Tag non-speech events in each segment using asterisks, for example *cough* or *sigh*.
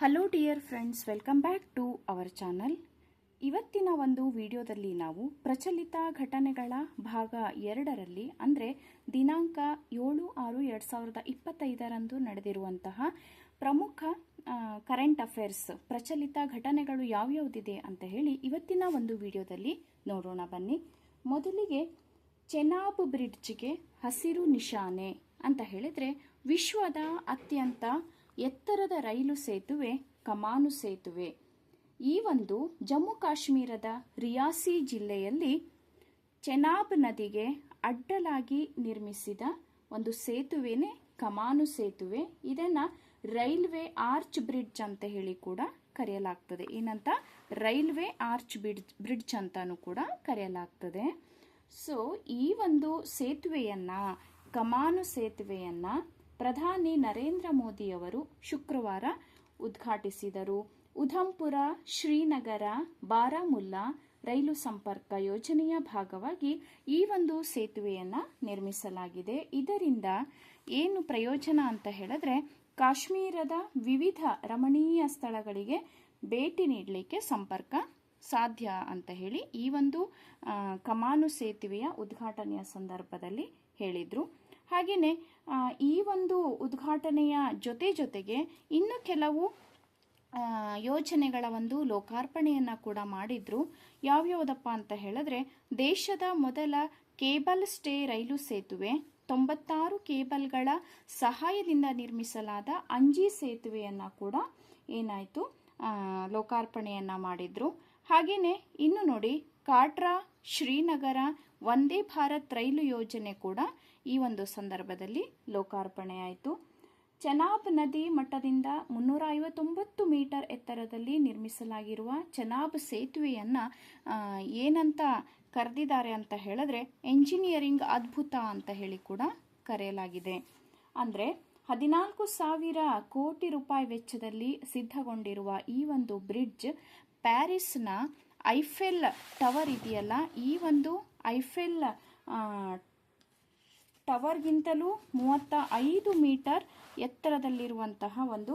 Hello dear friends welcome back to our channel ಇವತ್ತಿನ ಒಂದು ವಿಡಿಯೋದಲ್ಲಿ ನಾವು ಪ್ರಚಲಿತ ಘಟನೆಗಳ ಭಾಗ ಎರಡರಲ್ಲಿ, ಅಂದರೆ ದಿನಾಂಕ ಏಳು ಆರು ಎರಡು ಸಾವಿರದ ಇಪ್ಪತ್ತೈದರಂದು ನಡೆದಿರುವಂತಹ ಪ್ರಮುಖ ಕರೆಂಟ್ ಅಫೇರ್ಸ್ ಪ್ರಚಲಿತ ಘಟನೆಗಳು ಯಾವ್ಯಾವುದಿದೆ ಅಂತ ಹೇಳಿ ಇವತ್ತಿನ ಒಂದು ವಿಡಿಯೋದಲ್ಲಿ ನೋಡೋಣ ಬನ್ನಿ. ಮೊದಲಿಗೆ ಚೆನಾಬ್ ಬ್ರಿಡ್ಜ್ಗೆ ಹಸಿರು ನಿಶಾನೆ ಅಂತ ಹೇಳಿದರೆ ವಿಶ್ವದ ಅತ್ಯಂತ ಎತ್ತರದ ರೈಲು ಸೇತುವೆ, ಕಮಾನು ಸೇತುವೆ. ಈ ಒಂದು ಜಮ್ಮು ಕಾಶ್ಮೀರದ ರಿಯಾಸಿ ಜಿಲ್ಲೆಯಲ್ಲಿ ಚೆನಾಬ್ ನದಿಗೆ ಅಡ್ಡಲಾಗಿ ನಿರ್ಮಿಸಿದ ಒಂದು ಸೇತುವೆನೇ ಕಮಾನು ಸೇತುವೆ. ಇದನ್ನ ರೈಲ್ವೆ ಆರ್ಚ್ ಬ್ರಿಡ್ಜ್ ಅಂತ ಹೇಳಿ ಕೂಡ ಕರೆಯಲಾಗ್ತದೆ. ಏನಂತ? ರೈಲ್ವೆ ಆರ್ಚ್ ಬ್ರಿಡ್ಜ್ ಬ್ರಿಡ್ಜ್ ಅಂತಾನು ಕೂಡ ಕರೆಯಲಾಗ್ತದೆ. ಸೊ ಈ ಒಂದು ಸೇತುವೆಯನ್ನ, ಕಮಾನು ಸೇತುವೆಯನ್ನ ಪ್ರಧಾನಿ ನರೇಂದ್ರ ಮೋದಿಯವರು ಶುಕ್ರವಾರ ಉದ್ಘಾಟಿಸಿದರು. ಉಧಂಪುರ, ಶ್ರೀನಗರ, ಬಾರಾಮುಲ್ಲಾ ರೈಲು ಸಂಪರ್ಕ ಯೋಜನೆಯ ಭಾಗವಾಗಿ ಈ ಒಂದು ಸೇತುವೆಯನ್ನು ನಿರ್ಮಿಸಲಾಗಿದೆ. ಇದರಿಂದ ಏನು ಪ್ರಯೋಜನ ಅಂತ ಹೇಳಿದ್ರೆ, ಕಾಶ್ಮೀರದ ವಿವಿಧ ರಮಣೀಯ ಸ್ಥಳಗಳಿಗೆ ಭೇಟಿ ನೀಡಲಿಕ್ಕೆ ಸಂಪರ್ಕ ಸಾಧ್ಯ ಅಂತ ಹೇಳಿ ಈ ಒಂದು ಕಮಾನು ಸೇತುವೆಯ ಉದ್ಘಾಟನೆಯ ಸಂದರ್ಭದಲ್ಲಿ ಹೇಳಿದರು. ಹಾಗೆಯೇ ಈ ಒಂದು ಉದ್ಘಾಟನೆಯ ಜೊತೆ ಜೊತೆಗೆ ಇನ್ನು ಕೆಲವು ಯೋಜನೆಗಳ ಒಂದು ಲೋಕಾರ್ಪಣೆಯನ್ನು ಕೂಡ ಮಾಡಿದ್ರು. ಯಾವ್ಯಾವುದಪ್ಪ ಅಂತ ಹೇಳಿದ್ರೆ, ದೇಶದ ಮೊದಲ ಕೇಬಲ್ ಸ್ಟೇ ರೈಲು ಸೇತುವೆ, ತೊಂಬತ್ತಾರು ಕೇಬಲ್ಗಳ ಸಹಾಯದಿಂದ ನಿರ್ಮಿಸಲಾದ ಅಂಜಿ ಸೇತುವೆಯನ್ನು ಕೂಡ ಏನಾಯಿತು ಲೋಕಾರ್ಪಣೆಯನ್ನು ಮಾಡಿದ್ರು. ಹಾಗೆಯೇ ಇನ್ನು ನೋಡಿ, ಕಾಟ್ರಾ ಶ್ರೀನಗರ ವಂದೇ ಭಾರತ್ ರೈಲು ಯೋಜನೆ ಕೂಡ ಈ ಒಂದು ಸಂದರ್ಭದಲ್ಲಿ ಲೋಕಾರ್ಪಣೆ ಆಯಿತು ಚೆನಾಬ್ ನದಿ ಮಟ್ಟದಿಂದ ಮುನ್ನೂರ ಐವತ್ತೊಂಬತ್ತು ಮೀಟರ್ ಎತ್ತರದಲ್ಲಿ ನಿರ್ಮಿಸಲಾಗಿರುವ ಚೆನಾಬ್ ಸೇತುವೆಯನ್ನ ಏನಂತ ಕರೆದಿದ್ದಾರೆ ಅಂತ ಹೇಳಿದ್ರೆ ಎಂಜಿನಿಯರಿಂಗ್ ಅದ್ಭುತ ಅಂತ ಹೇಳಿ ಕೂಡ ಕರೆಯಲಾಗಿದೆ. ಅಂದ್ರೆ ಹದಿನಾಲ್ಕು ಸಾವಿರ ಕೋಟಿ ರೂಪಾಯಿ ವೆಚ್ಚದಲ್ಲಿ ಸಿದ್ಧಗೊಂಡಿರುವ ಈ ಒಂದು ಬ್ರಿಡ್ಜ್ ಪ್ಯಾರಿಸ್ನ ಐಫೆಲ್ ಟವರ್ ಇದೆಯಲ್ಲ, ಈ ಒಂದು ಐಫೆಲ್ ಟವರ್ಗಿಂತಲೂ ಮೂವತ್ತ ಐದು ಮೀಟರ್ ಎತ್ತರದಲ್ಲಿರುವಂತಹ ಒಂದು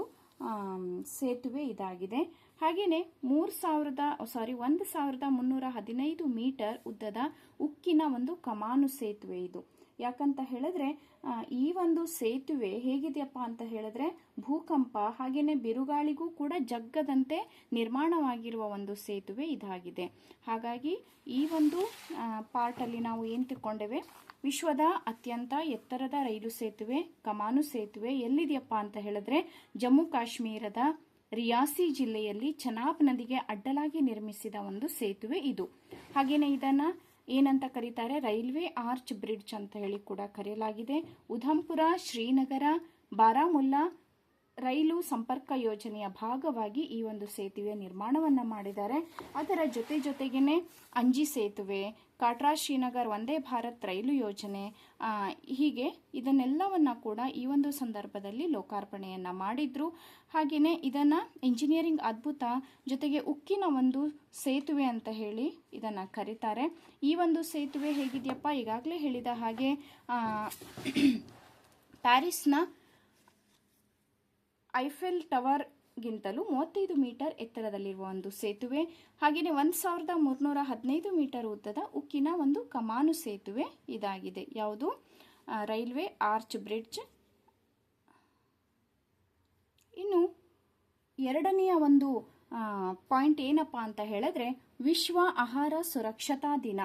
ಸೇತುವೆ ಇದಾಗಿದೆ. ಹಾಗೆಯೇ ಮೂರು ಸಾವಿರದ, ಸಾರಿ, ಒಂದು ಸಾವಿರದ ಮುನ್ನೂರ ಹದಿನೈದು ಮೀಟರ್ ಉದ್ದದ ಉಕ್ಕಿನ ಒಂದು ಕಮಾನು ಸೇತುವೆ ಇದು. ಯಾಕಂತ ಹೇಳಿದ್ರೆ ಈ ಒಂದು ಸೇತುವೆ ಹೇಗಿದೆಯಪ್ಪ ಅಂತ ಹೇಳಿದ್ರೆ, ಭೂಕಂಪ ಹಾಗೇನೆ ಬಿರುಗಾಳಿಗೂ ಕೂಡ ಜಗ್ಗದಂತೆ ನಿರ್ಮಾಣವಾಗಿರುವ ಒಂದು ಸೇತುವೆ ಇದಾಗಿದೆ. ಹಾಗಾಗಿ ಈ ಒಂದು ಪಾರ್ಟಲ್ಲಿ ನಾವು ಏನು ತಿಳ್ಕೊಂಡೇವೆ? ವಿಶ್ವದ ಅತ್ಯಂತ ಎತ್ತರದ ರೈಲು ಸೇತುವೆ, ಕಮಾನು ಸೇತುವೆ ಎಲ್ಲಿದೆಯಪ್ಪ ಅಂತ ಹೇಳಿದ್ರೆ, ಜಮ್ಮು ಕಾಶ್ಮೀರದ ರಿಯಾಸಿ ಜಿಲ್ಲೆಯಲ್ಲಿ ಚನಾಬ್ ನದಿಗೆ ಅಡ್ಡಲಾಗಿ ನಿರ್ಮಿಸಿದ ಒಂದು ಸೇತುವೆ ಇದು. ಹಾಗೆಯೇ ಇದನ್ನ ಏನಂತ ಕರೀತಾರೆ? ರೈಲ್ವೆ ಆರ್ಚ್ ಬ್ರಿಡ್ಜ್ ಅಂತ ಹೇಳಿ ಕೂಡ ಕರೆಯಲಾಗಿದೆ. ಉಧಂಪುರ ಶ್ರೀನಗರ ಬಾರಾಮುಲ್ಲಾ ರೈಲು ಸಂಪರ್ಕ ಯೋಜನೆಯ ಭಾಗವಾಗಿ ಈ ಒಂದು ಸೇತುವೆ ನಿರ್ಮಾಣವನ್ನ ಮಾಡಿದ್ದಾರೆ. ಅದರ ಜೊತೆ ಜೊತೆಗೇನೆ ಅಂಜಿ ಸೇತುವೆ, ಕಾಟ್ರಾ ಶ್ರೀನಗರ್ ವಂದೇ ಭಾರತ್ ರೈಲು ಯೋಜನೆ ಹೀಗೆ ಇದನ್ನೆಲ್ಲವನ್ನು ಕೂಡ ಈ ಒಂದು ಸಂದರ್ಭದಲ್ಲಿ ಲೋಕಾರ್ಪಣೆಯನ್ನು ಮಾಡಿದ್ರು. ಹಾಗೆಯೇ ಇದನ್ನ ಇಂಜಿನಿಯರಿಂಗ್ ಅದ್ಭುತ ಜೊತೆಗೆ ಉಕ್ಕಿನ ಒಂದು ಸೇತುವೆ ಅಂತ ಹೇಳಿ ಇದನ್ನ ಕರೀತಾರೆ. ಈ ಒಂದು ಸೇತುವೆ ಹೇಗಿದೆಯಪ್ಪ? ಈಗಾಗಲೇ ಹೇಳಿದ ಹಾಗೆ *clears throat* ಪ್ಯಾರಿಸ್ನ ಐಫೆಲ್ ಟವರ್ ಗಿಂತಲೂ ಮೂವತ್ತೈದು ಮೀಟರ್ ಎತ್ತರದಲ್ಲಿರುವ ಒಂದು ಸೇತುವೆ, ಹಾಗೆಯೇ ಒಂದು ಸಾವಿರದ ಮೂರ್ನೂರ ಹದಿನೈದು ಮೀಟರ್ ಉದ್ದದ ಉಕ್ಕಿನ ಒಂದು ಕಮಾನು ಸೇತುವೆ ಇದಾಗಿದೆ. ಯಾವುದು? Railway arch bridge. ಇನ್ನು ಎರಡನೆಯ ಒಂದು ಪಾಯಿಂಟ್ ಏನಪ್ಪಾ ಅಂತ ಹೇಳಿದ್ರೆ ವಿಶ್ವ ಆಹಾರ ಸುರಕ್ಷತಾ ದಿನ.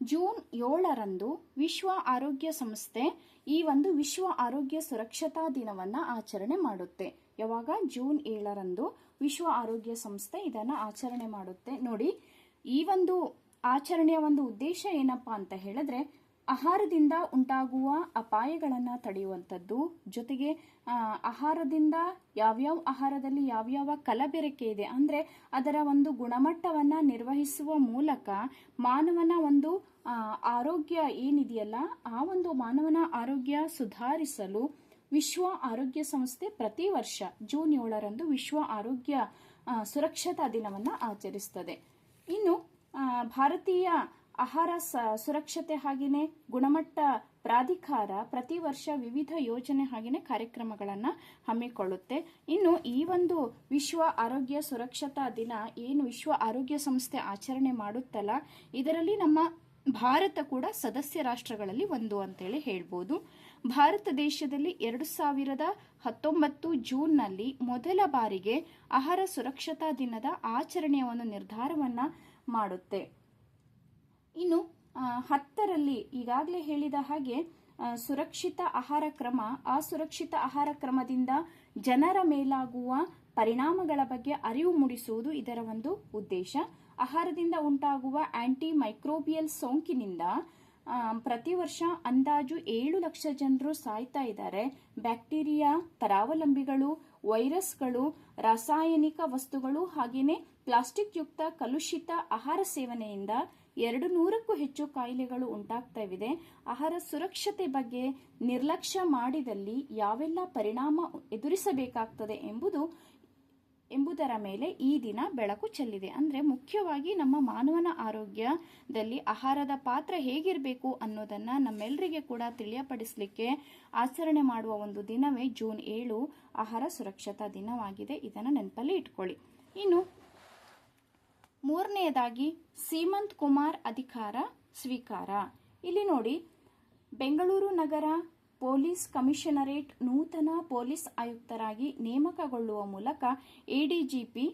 ಜೂನ್ ಏಳರಂದು ವಿಶ್ವ ಆರೋಗ್ಯ ಸಂಸ್ಥೆ ಈ ಒಂದು ವಿಶ್ವ ಆರೋಗ್ಯ ಸುರಕ್ಷತಾ ದಿನವನ್ನ ಆಚರಣೆ ಮಾಡುತ್ತೆ. ಯಾವಾಗ? ಜೂನ್ ಏಳರಂದು ವಿಶ್ವ ಆರೋಗ್ಯ ಸಂಸ್ಥೆ ಇದನ್ನ ಆಚರಣೆ ಮಾಡುತ್ತೆ. ನೋಡಿ, ಈ ಒಂದು ಆಚರಣೆಯ ಒಂದು ಉದ್ದೇಶ ಏನಪ್ಪಾ ಅಂತ ಹೇಳಿದ್ರೆ, ಆಹಾರದಿಂದ ಉಂಟಾಗುವ ಅಪಾಯಗಳನ್ನು ತಡೆಯುವಂಥದ್ದು. ಜೊತೆಗೆ ಆಹಾರದಿಂದ ಯಾವ್ಯಾವ ಆಹಾರದಲ್ಲಿ ಯಾವ್ಯಾವ ಕಲಬೆರಕೆ ಇದೆ ಅಂದ್ರೆ, ಅದರ ಒಂದು ಗುಣಮಟ್ಟವನ್ನ ನಿರ್ವಹಿಸುವ ಮೂಲಕ ಮಾನವನ ಒಂದು ಆರೋಗ್ಯ ಏನಿದೆಯಲ್ಲ, ಆ ಒಂದು ಮಾನವನ ಆರೋಗ್ಯ ಸುಧಾರಿಸಲು ವಿಶ್ವ ಆರೋಗ್ಯ ಸಂಸ್ಥೆ ಪ್ರತಿ ವರ್ಷ ಜೂನ್ ಏಳರಂದು ವಿಶ್ವ ಆರೋಗ್ಯ ಸುರಕ್ಷತಾ ದಿನವನ್ನು ಆಚರಿಸ್ತದೆ. ಇನ್ನು ಭಾರತೀಯ ಆಹಾರ ಸುರಕ್ಷತೆ ಹಾಗೆಯೇ ಗುಣಮಟ್ಟ ಪ್ರಾಧಿಕಾರ ಪ್ರತಿ ವರ್ಷ ವಿವಿಧ ಯೋಜನೆ ಹಾಗೆಯೇ ಕಾರ್ಯಕ್ರಮಗಳನ್ನು ಹಮ್ಮಿಕೊಳ್ಳುತ್ತೆ. ಇನ್ನು, ಈ ಒಂದು ವಿಶ್ವ ಆರೋಗ್ಯ ಸುರಕ್ಷತಾ ದಿನ ಏನು ವಿಶ್ವ ಆರೋಗ್ಯ ಸಂಸ್ಥೆ ಆಚರಣೆ ಮಾಡುತ್ತಲ್ಲ, ಇದರಲ್ಲಿ ನಮ್ಮ ಭಾರತ ಕೂಡ ಸದಸ್ಯ ರಾಷ್ಟ್ರಗಳಲ್ಲಿ ಒಂದು ಅಂತೇಳಿ ಹೇಳ್ಬೋದು. ಭಾರತ ದೇಶದಲ್ಲಿ ಎರಡು ಸಾವಿರದ ಹತ್ತೊಂಬತ್ತು ಜೂನ್ನಲ್ಲಿ ಮೊದಲ ಬಾರಿಗೆ ಆಹಾರ ಸುರಕ್ಷತಾ ದಿನದ ಆಚರಣೆಯ ಒಂದು ನಿರ್ಧಾರವನ್ನ ಮಾಡುತ್ತೆ. ಇನ್ನು ಹತ್ತರಲ್ಲಿ ಈಗಾಗಲೇ ಹೇಳಿದ ಹಾಗೆ ಸುರಕ್ಷಿತ ಆಹಾರ ಕ್ರಮ, ಅಸುರಕ್ಷಿತ ಆಹಾರ ಕ್ರಮದಿಂದ ಜನರ ಮೇಲಾಗುವ ಪರಿಣಾಮಗಳ ಬಗ್ಗೆ ಅರಿವು ಮೂಡಿಸುವುದು ಇದರ ಒಂದು ಉದ್ದೇಶ. ಆಹಾರದಿಂದ ಉಂಟಾಗುವ ಆಂಟಿ ಮೈಕ್ರೋಬಿಯಲ್ ಸೋಂಕಿನಿಂದ ಪ್ರತಿ ವರ್ಷ ಅಂದಾಜು ಏಳು ಲಕ್ಷ ಜನರು ಸಾಯ್ತಾ ಇದ್ದಾರೆ. ಬ್ಯಾಕ್ಟೀರಿಯಾ, ಪರಾವಲಂಬಿಗಳು, ವೈರಸ್ಗಳು, ರಾಸಾಯನಿಕ ವಸ್ತುಗಳು ಹಾಗೆಯೇ ಪ್ಲಾಸ್ಟಿಕ್ ಯುಕ್ತ ಕಲುಷಿತ ಆಹಾರ ಸೇವನೆಯಿಂದ ಎರಡು ನೂರಕ್ಕೂ ಹೆಚ್ಚು ಕಾಯಿಲೆಗಳು ಉಂಟಾಗ್ತಾ ಇವೆ. ಆಹಾರ ಸುರಕ್ಷತೆ ಬಗ್ಗೆ ನಿರ್ಲಕ್ಷ್ಯ ಮಾಡಿದಲ್ಲಿ ಯಾವೆಲ್ಲ ಪರಿಣಾಮ ಎದುರಿಸಬೇಕಾಗ್ತದೆ ಎಂಬುದು ಎಂಬುದರ ಮೇಲೆ ಈ ದಿನ ಬೆಳಕು ಚೆಲ್ಲಿದೆ. ಅಂದರೆ ಮುಖ್ಯವಾಗಿ ನಮ್ಮ ಮಾನವನ ಆರೋಗ್ಯದಲ್ಲಿ ಆಹಾರದ ಪಾತ್ರ ಹೇಗಿರಬೇಕು ಅನ್ನೋದನ್ನು ನಮ್ಮೆಲ್ಲರಿಗೆ ಕೂಡ ತಿಳಿಯಪಡಿಸಲಿಕ್ಕೆ ಆಚರಣೆ ಮಾಡುವ ಒಂದು ದಿನವೇ ಜೂನ್ ಏಳು ಆಹಾರ ಸುರಕ್ಷತಾ ದಿನವಾಗಿದೆ. ಇದನ್ನು ನೆನಪಲ್ಲಿ ಇಟ್ಕೊಳ್ಳಿ. ಇನ್ನು ಮೂರನೆಯದಾಗಿ ಸೀಮಂತ್ ಕುಮಾರ್ ಅಧಿಕಾರ ಸ್ವೀಕಾರ. ಇಲ್ಲಿ ನೋಡಿ, ಬೆಂಗಳೂರು ನಗರ ಪೊಲೀಸ್ ಕಮಿಷನರೇಟ್ ನೂತನ ಪೊಲೀಸ್ ಆಯುಕ್ತರಾಗಿ ನೇಮಕಗೊಳ್ಳುವ ಮೂಲಕ ಎಡಿಜಿಪಿ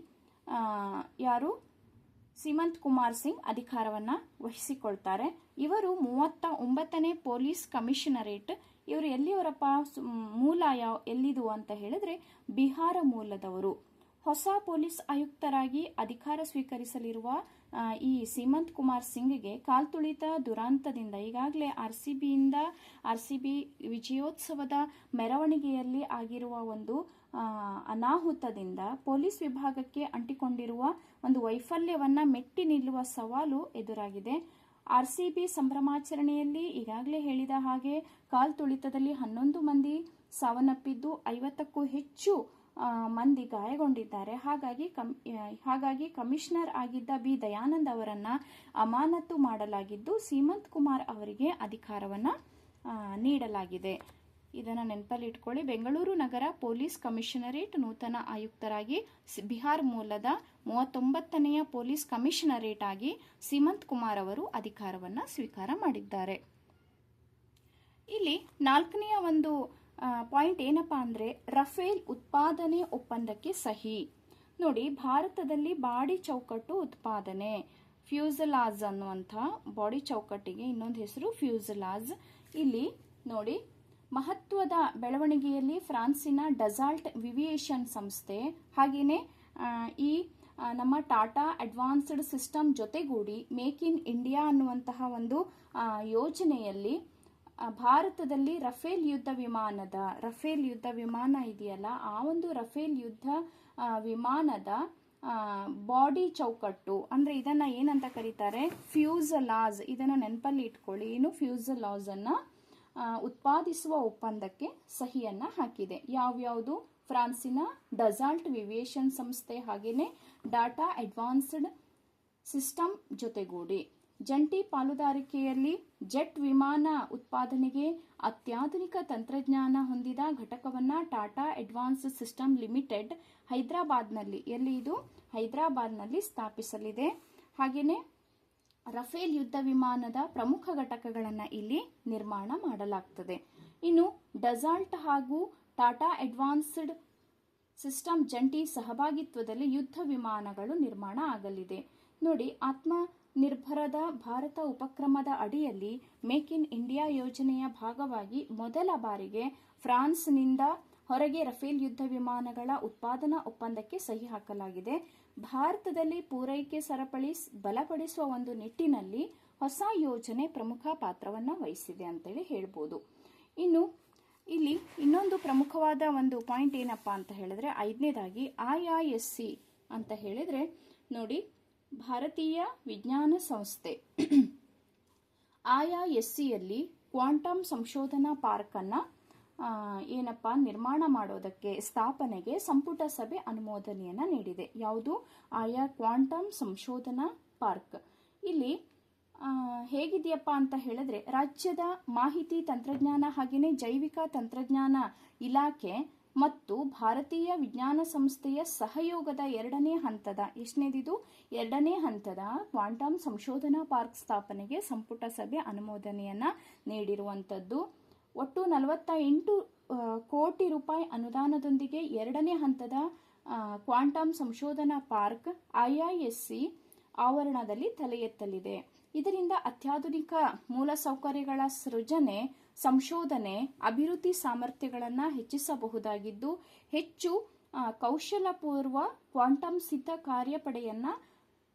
ಯಾರು? ಸಿಮಂತ್ ಕುಮಾರ್ ಸಿಂಗ್ ಅಧಿಕಾರವನ್ನ ವಹಿಸಿಕೊಳ್ತಾರೆ. ಇವರು ಮೂವತ್ತ ಒಂಬತ್ತನೇ ಪೊಲೀಸ್ ಕಮಿಷನರೇಟ್. ಇವರು ಎಲ್ಲಿಯವರಪ್ಪ ಮೂಲ ಯಾವ, ಎಲ್ಲಿದು ಅಂತ ಹೇಳಿದ್ರೆ ಬಿಹಾರ ಮೂಲದವರು. ಹೊಸ ಪೊಲೀಸ್ ಆಯುಕ್ತರಾಗಿ ಅಧಿಕಾರ ಸ್ವೀಕರಿಸಲಿರುವ ಈ ಸೀಮಂತ್ ಕುಮಾರ್ ಸಿಂಗ್ಗೆ ಕಾಲ್ತುಳಿತ ದುರಾಂತದಿಂದ ಈಗಾಗಲೇ ಆರ್ ಸಿ ಬಿಯಿಂದ ಆರ್ ಸಿ ಬಿ ವಿಜಯೋತ್ಸವದ ಮೆರವಣಿಗೆಯಲ್ಲಿ ಆಗಿರುವ ಒಂದು ಅನಾಹುತದಿಂದ ಪೊಲೀಸ್ ವಿಭಾಗಕ್ಕೆ ಅಂಟಿಕೊಂಡಿರುವ ಒಂದು ವೈಫಲ್ಯವನ್ನು ಮೆಟ್ಟಿ ನಿಲ್ಲುವ ಸವಾಲು ಎದುರಾಗಿದೆ. ಆರ್ ಸಿ ಬಿ ಸಂಭ್ರಮಾಚರಣೆಯಲ್ಲಿ ಈಗಾಗಲೇ ಹೇಳಿದ ಹಾಗೆ ಕಾಲ್ತುಳಿತದಲ್ಲಿ ಹನ್ನೊಂದು ಮಂದಿ ಸಾವನ್ನಪ್ಪಿದ್ದು ಐವತ್ತಕ್ಕೂ ಹೆಚ್ಚು ಮಂದಿ ಗಾಯಗೊಂಡಿದ್ದಾರೆ. ಹಾಗಾಗಿ ಕಮ್ ಹಾಗಾಗಿ ಕಮಿಷನರ್ ಆಗಿದ್ದ ಬಿ. ದಯಾನಂದ್ ಅವರನ್ನ ಅಮಾನತು ಮಾಡಲಾಗಿದ್ದು, ಸೀಮಂತ್ ಕುಮಾರ್ ಅವರಿಗೆ ಅಧಿಕಾರವನ್ನ ನೀಡಲಾಗಿದೆ. ಇದನ್ನು ನೆನಪಲ್ಲಿ ಇಟ್ಕೊಳ್ಳಿ. ಬೆಂಗಳೂರು ನಗರ ಪೊಲೀಸ್ ಕಮಿಷನರೇಟ್ ನೂತನ ಆಯುಕ್ತರಾಗಿ ಬಿಹಾರ್ ಮೂಲದ ಮೂವತ್ತೊಂಬತ್ತನೆಯ ಪೊಲೀಸ್ ಕಮಿಷನರೇಟ್ ಆಗಿ ಸೀಮಂತ್ ಕುಮಾರ್ ಅವರು ಅಧಿಕಾರವನ್ನ ಸ್ವೀಕಾರ ಮಾಡಿದ್ದಾರೆ. ಇಲ್ಲಿ ನಾಲ್ಕನೆಯ ಒಂದು ಪಾಯಿಂಟ್ ಏನಪ್ಪಾ ಅಂದರೆ ರಫೇಲ್ ಉತ್ಪಾದನೆ ಒಪ್ಪಂದಕ್ಕೆ ಸಹಿ. ನೋಡಿ, ಭಾರತದಲ್ಲಿ ಬಾಡಿ ಚೌಕಟ್ಟು ಉತ್ಪಾದನೆ. ಫ್ಯೂಸಲಾಜ್ ಅನ್ನುವಂಥ ಬಾಡಿ ಚೌಕಟ್ಟಿಗೆ ಇನ್ನೊಂದು ಹೆಸರು ಫ್ಯೂಸಲಾಜ್. ಇಲ್ಲಿ ನೋಡಿ, ಮಹತ್ವದ ಬೆಳವಣಿಗೆಯಲ್ಲಿ ಫ್ರಾನ್ಸಿನ ಡಜಾಲ್ಟ್ ವಿವಿಯೇಷನ್ ಸಂಸ್ಥೆ ಹಾಗೆಯೇ ಈ ನಮ್ಮ ಟಾಟಾ ಅಡ್ವಾನ್ಸ್ಡ್ ಸಿಸ್ಟಮ್ ಜೊತೆಗೂಡಿ ಮೇಕ್ ಇನ್ ಇಂಡಿಯಾ ಅನ್ನುವಂತಹ ಒಂದು ಯೋಜನೆಯಲ್ಲಿ ಭಾರತದಲ್ಲಿ ರಫೇಲ್ ಯುದ್ಧ ವಿಮಾನದ, ರಫೇಲ್ ಯುದ್ಧ ವಿಮಾನ ಇದೆಯಲ್ಲ, ಆ ಒಂದು ರಫೇಲ್ ಯುದ್ಧ ವಿಮಾನದ ಬಾಡಿ ಚೌಕಟ್ಟು, ಅಂದ್ರೆ ಇದನ್ನ ಏನಂತ ಕರೀತಾರೆ? ಫ್ಯೂಸಲಾಜ್, ಇದನ್ನ ನೆನಪಲ್ಲಿ ಇಟ್ಕೊಳ್ಳಿ. ಏನು? ಫ್ಯೂಸಲಾಜ್ ಅನ್ನ ಉತ್ಪಾದಿಸುವ ಒಪ್ಪಂದಕ್ಕೆ ಸಹಿಯನ್ನ ಹಾಕಿದೆ. ಯಾವ್ಯಾವುದು? ಫ್ರಾನ್ಸಿನ ಡಸಾಲ್ಟ್ ವಿವಿಯೇಷನ್ ಸಂಸ್ಥೆ ಹಾಗೆಯೇ ಡಾಟಾ ಅಡ್ವಾನ್ಸ್ಡ್ ಸಿಸ್ಟಮ್ ಜೊತೆಗೂಡಿ. ಜಂಟಿ ಪಾಲುದಾರಿಕೆಯಲ್ಲಿ ಜೆಟ್ ವಿಮಾನ ಉತ್ಪಾದನೆಗೆ ಅತ್ಯಾಧುನಿಕ ತಂತ್ರಜ್ಞಾನ ಹೊಂದಿದ ಘಟಕವನ್ನ ಟಾಟಾ ಅಡ್ವಾನ್ಸ್ ಸಿಸ್ಟಮ್ ಲಿಮಿಟೆಡ್ ಹೈದರಾಬಾದ್ನಲ್ಲಿ, ಎಲ್ಲಿ ಇದು? ಹೈದರಾಬಾದ್ನಲ್ಲಿ ಸ್ಥಾಪಿಸಲಿದೆ. ಹಾಗೆಯೇ ರಫೇಲ್ ಯುದ್ಧ ವಿಮಾನದ ಪ್ರಮುಖ ಘಟಕಗಳನ್ನು ಇಲ್ಲಿ ನಿರ್ಮಾಣ ಮಾಡಲಾಗ್ತದೆ. ಇನ್ನು ಡಸಾಲ್ಟ್ ಹಾಗೂ ಟಾಟಾ ಅಡ್ವಾನ್ಸ್ಡ್ ಸಿಸ್ಟಮ್ ಜಂಟಿ ಸಹಭಾಗಿತ್ವದಲ್ಲಿ ಯುದ್ಧ ವಿಮಾನಗಳು ನಿರ್ಮಾಣ ಆಗಲಿದೆ. ನೋಡಿ, ಆತ್ಮ ನಿರ್ಭರದ ಭಾರತ ಉಪಕ್ರಮದ ಅಡಿಯಲ್ಲಿ ಮೇಕ್ ಇನ್ ಇಂಡಿಯಾ ಯೋಜನೆಯ ಭಾಗವಾಗಿ ಮೊದಲ ಬಾರಿಗೆ ಫ್ರಾನ್ಸ್ನಿಂದ ಹೊರಗೆ ರಫೇಲ್ ಯುದ್ಧ ವಿಮಾನಗಳ ಉತ್ಪಾದನಾ ಒಪ್ಪಂದಕ್ಕೆ ಸಹಿ ಹಾಕಲಾಗಿದೆ. ಭಾರತದಲ್ಲಿ ಪೂರೈಕೆ ಸರಪಳಿ ಬಲಪಡಿಸುವ ಒಂದು ನಿಟ್ಟಿನಲ್ಲಿ ಹೊಸ ಯೋಜನೆ ಪ್ರಮುಖ ಪಾತ್ರವನ್ನು ವಹಿಸಿದೆ ಅಂತೇಳಿ ಹೇಳ್ಬೋದು. ಇನ್ನು, ಇಲ್ಲಿ ಇನ್ನೊಂದು ಪ್ರಮುಖವಾದ ಒಂದು ಪಾಯಿಂಟ್ ಏನಪ್ಪಾ ಅಂತ ಹೇಳಿದ್ರೆ, ಐದನೇದಾಗಿ ಐಐಎಸ್ಸಿ ಅಂತ ಹೇಳಿದ್ರೆ, ನೋಡಿ ಭಾರತೀಯ ವಿಜ್ಞಾನ ಸಂಸ್ಥೆ. ಆಯಾ ಐಐಎಸ್ಸಿಯಲ್ಲಿ ಕ್ವಾಂಟಮ್ ಸಂಶೋಧನಾ ಪಾರ್ಕನ್ನು ಏನಪ್ಪ, ನಿರ್ಮಾಣ ಮಾಡೋದಕ್ಕೆ ಸ್ಥಾಪನೆಗೆ ಸಂಪುಟ ಸಭೆ ಅನುಮೋದನೆಯನ್ನು ನೀಡಿದೆ. ಯಾವುದು? ಆಯಾ ಕ್ವಾಂಟಮ್ ಸಂಶೋಧನಾ ಪಾರ್ಕ್. ಇಲ್ಲಿ ಹೇಗಿದೆಯಪ್ಪ ಅಂತ ಹೇಳಿದ್ರೆ, ರಾಜ್ಯದ ಮಾಹಿತಿ ತಂತ್ರಜ್ಞಾನ ಹಾಗೆಯೇ ಜೈವಿಕ ತಂತ್ರಜ್ಞಾನ ಇಲಾಖೆ ಮತ್ತು ಭಾರತೀಯ ವಿಜ್ಞಾನ ಸಂಸ್ಥೆಯ ಸಹಯೋಗದ ಎರಡನೇ ಹಂತದ, ಎಷ್ಟನೇದಿದು? ಎರಡನೇ ಹಂತದ ಕ್ವಾಂಟಮ್ ಸಂಶೋಧನಾ ಪಾರ್ಕ್ ಸ್ಥಾಪನೆಗೆ ಸಂಪುಟ ಸಭೆ ಅನುಮೋದನೆಯನ್ನ ನೀಡಿರುವಂಥದ್ದು. ಒಟ್ಟು ನಲವತ್ತ ಎಂಟು ಕೋಟಿ ರೂಪಾಯಿ ಅನುದಾನದೊಂದಿಗೆ ಎರಡನೇ ಹಂತದ ಕ್ವಾಂಟಮ್ ಸಂಶೋಧನಾ ಪಾರ್ಕ್ ಐಐಎಸ್ಸಿ ಆವರಣದಲ್ಲಿ ತಲೆ ಎತ್ತಲಿದೆ. ಇದರಿಂದ ಅತ್ಯಾಧುನಿಕ ಮೂಲಸೌಕರ್ಯಗಳ ಸೃಜನೆ ಸಂಶೋಧನೆ, ಅಭಿವೃದ್ಧಿ ಸಾಮರ್ಥ್ಯಗಳನ್ನು ಹೆಚ್ಚಿಸಬಹುದಾಗಿದ್ದು, ಹೆಚ್ಚು ಕೌಶಲಪೂರ್ವ ಕ್ವಾಂಟಮ್ ಸಿದ್ಧ ಕಾರ್ಯಪಡೆಯನ್ನು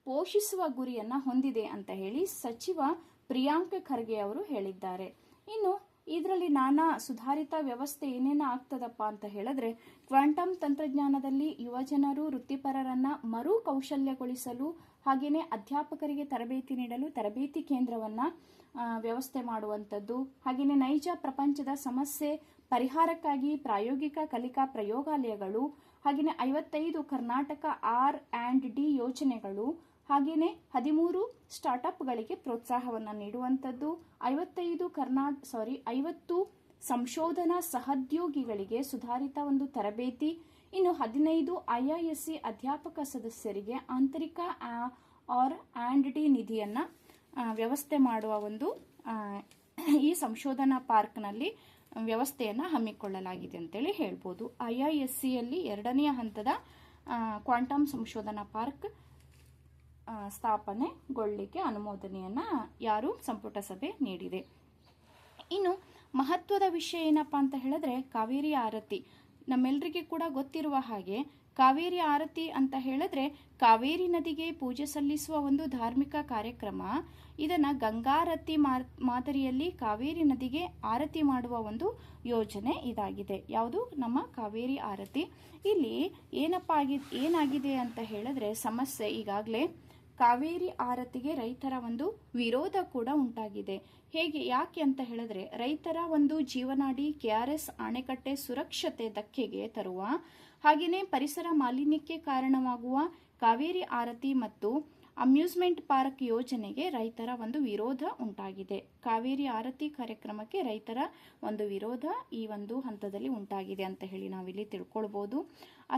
ಪೋಷಿಸುವ ಗುರಿಯನ್ನು ಹೊಂದಿದೆ ಅಂತ ಹೇಳಿ ಸಚಿವ ಪ್ರಿಯಾಂಕ ಖರ್ಗೆ ಅವರು ಹೇಳಿದ್ದಾರೆ. ಇನ್ನು, ಇದರಲ್ಲಿ ನಾನಾ ಸುಧಾರಿತ ವ್ಯವಸ್ಥೆ ಏನೇನು ಆಗ್ತದಪ್ಪ ಅಂತ ಹೇಳಿದ್ರೆ, ಕ್ವಾಂಟಮ್ ತಂತ್ರಜ್ಞಾನದಲ್ಲಿ ಯುವಜನರು ವೃತ್ತಿಪರರನ್ನ ಮರು ಕೌಶಲ್ಯಗೊಳಿಸಲು ಹಾಗೆಯೇ ಅಧ್ಯಾಪಕರಿಗೆ ತರಬೇತಿ ನೀಡಲು ತರಬೇತಿ ಕೇಂದ್ರವನ್ನ ವ್ಯವಸ್ಥೆ ಮಾಡುವಂಥದ್ದು. ಹಾಗೆಯೇ ನೈಜ ಪ್ರಪಂಚದ ಸಮಸ್ಯೆ ಪರಿಹಾರಕ್ಕಾಗಿ ಪ್ರಾಯೋಗಿಕ ಕಲಿಕಾ ಪ್ರಯೋಗಾಲಯಗಳು, ಹಾಗೆಯೇ ಐವತ್ತೈದು ಕರ್ನಾಟಕ ಆರ್ ಆ್ಯಂಡ್ ಡಿ ಯೋಜನೆಗಳು, ಹಾಗೆಯೇ ಹದಿಮೂರು ಸ್ಟಾರ್ಟ್ಅಪ್ಗಳಿಗೆ ಪ್ರೋತ್ಸಾಹವನ್ನು ನೀಡುವಂಥದ್ದು. ಐವತ್ತೈದು ಕರ್ನಾ, ಸಾರಿ, ಐವತ್ತು ಸಂಶೋಧನಾ ಸಹೋದ್ಯೋಗಿಗಳಿಗೆ ಸುಧಾರಿತ ಒಂದು ತರಬೇತಿ. ಇನ್ನು ಹದಿನೈದು ಐಐಎಸ್ಸಿ ಅಧ್ಯಾಪಕ ಸದಸ್ಯರಿಗೆ ಆಂತರಿಕ ಆರ್ ಆ್ಯಂಡ್ ಡಿ ನಿಧಿಯನ್ನು ವ್ಯವಸ್ಥೆ ಮಾಡುವ ಒಂದು ಈ ಸಂಶೋಧನಾ ಪಾರ್ಕ್ನಲ್ಲಿ ವ್ಯವಸ್ಥೆಯನ್ನು ಹಮ್ಮಿಕೊಳ್ಳಲಾಗಿದೆ ಅಂತೇಳಿ ಹೇಳ್ಬೋದು. ಐ ಐ ಎಸ್ ಸಿಯಲ್ಲಿ ಎರಡನೆಯ ಹಂತದ ಕ್ವಾಂಟಮ್ ಸಂಶೋಧನಾ ಪಾರ್ಕ್ ಸ್ಥಾಪನೆಗೊಳ್ಳಿಕ್ಕೆ ಅನುಮೋದನೆಯನ್ನ ಯಾರು ಸಂಪುಟ ಸಭೆ ನೀಡಿದೆ. ಇನ್ನು ಮಹತ್ವದ ವಿಷಯ ಏನಪ್ಪಾ ಅಂತ ಹೇಳಿದ್ರೆ ಕಾವೇರಿ ಆರತಿ. ನಮ್ಮೆಲ್ಲರಿಗೆ ಕೂಡ ಗೊತ್ತಿರುವ ಹಾಗೆ ಕಾವೇರಿ ಆರತಿ ಅಂತ ಹೇಳಿದ್ರೆ ಕಾವೇರಿ ನದಿಗೆ ಪೂಜೆ ಸಲ್ಲಿಸುವ ಒಂದು ಧಾರ್ಮಿಕ ಕಾರ್ಯಕ್ರಮ. ಇದನ್ನು ಗಂಗಾರತಿ ಮಾದರಿಯಲ್ಲಿ ಕಾವೇರಿ ನದಿಗೆ ಆರತಿ ಮಾಡುವ ಒಂದು ಯೋಜನೆ ಇದಾಗಿದೆ. ಯಾವುದು? ನಮ್ಮ ಕಾವೇರಿ ಆರತಿ. ಇಲ್ಲಿ ಏನಪ್ಪ ಆಗಿ, ಏನಾಗಿದೆ ಅಂತ ಹೇಳಿದ್ರೆ ಸಮಸ್ಯೆ ಈಗಾಗಲೇ ಕಾವೇರಿ ಆರತಿಗೆ ರೈತರ ಒಂದು ವಿರೋಧ ಕೂಡ ಉಂಟಾಗಿದೆ. ಹೇಗೆ, ಯಾಕೆ ಅಂತ ಹೇಳಿದ್ರೆ, ರೈತರ ಒಂದು ಜೀವನಾಡಿ ಕೆಆರ್ಎಸ್ ಅಣೆಕಟ್ಟೆ ಸುರಕ್ಷತೆ ಧಕ್ಕೆಗೆ ತರುವ ಹಾಗೆಯೇ ಪರಿಸರ ಮಾಲಿನ್ಯಕ್ಕೆ ಕಾರಣವಾಗುವ ಕಾವೇರಿ ಆರತಿ ಮತ್ತು ಅಮ್ಯೂಸ್ಮೆಂಟ್ ಪಾರ್ಕ್ ಯೋಜನೆಗೆ ರೈತರ ಒಂದು ವಿರೋಧ ಉಂಟಾಗಿದೆ. ಕಾವೇರಿ ಆರತಿ ಕಾರ್ಯಕ್ರಮಕ್ಕೆ ರೈತರ ಒಂದು ವಿರೋಧ ಈ ಒಂದು ಹಂತದಲ್ಲಿ ಉಂಟಾಗಿದೆ ಅಂತ ಹೇಳಿ ನಾವಿಲ್ಲಿ ತಿಳ್ಕೊಳ್ಬೋದು.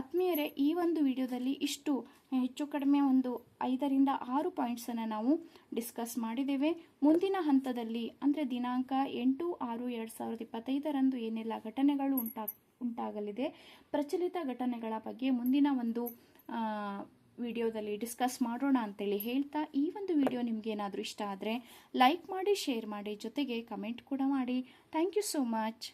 ಆತ್ಮೀಯರೇ, ಈ ಒಂದು ವಿಡಿಯೋದಲ್ಲಿ ಇಷ್ಟು ಹೆಚ್ಚು ಕಡಿಮೆ ಒಂದು ಐದರಿಂದ ಆರು ಪಾಯಿಂಟ್ಸನ್ನು ನಾವು ಡಿಸ್ಕಸ್ ಮಾಡಿದ್ದೇವೆ. ಮುಂದಿನ ಹಂತದಲ್ಲಿ, ಅಂದರೆ ದಿನಾಂಕ ಎಂಟು ಆರು ಎರಡು ಸಾವಿರದ ಇಪ್ಪತ್ತೈದರಂದು ಏನೆಲ್ಲ ಘಟನೆಗಳು ಉಂಟಾ, ಉಂಟಾಗಲಿದೆ, ಪ್ರಚಲಿತ ಘಟನೆಗಳ ಬಗ್ಗೆ ಮುಂದಿನ ಒಂದು ವಿಡಿಯೋದಲ್ಲಿ ಡಿಸ್ಕಸ್ ಮಾಡೋಣ ಅಂತೇಳಿ ಹೇಳ್ತಾ ಈ ಒಂದು ವಿಡಿಯೋ ನಿಮ್ಗೆ ಏನಾದರೂ ಇಷ್ಟ ಆದರೆ ಲೈಕ್ ಮಾಡಿ, ಶೇರ್ ಮಾಡಿ, ಜೊತೆಗೆ ಕಮೆಂಟ್ ಕೂಡ ಮಾಡಿ. Thank you so much.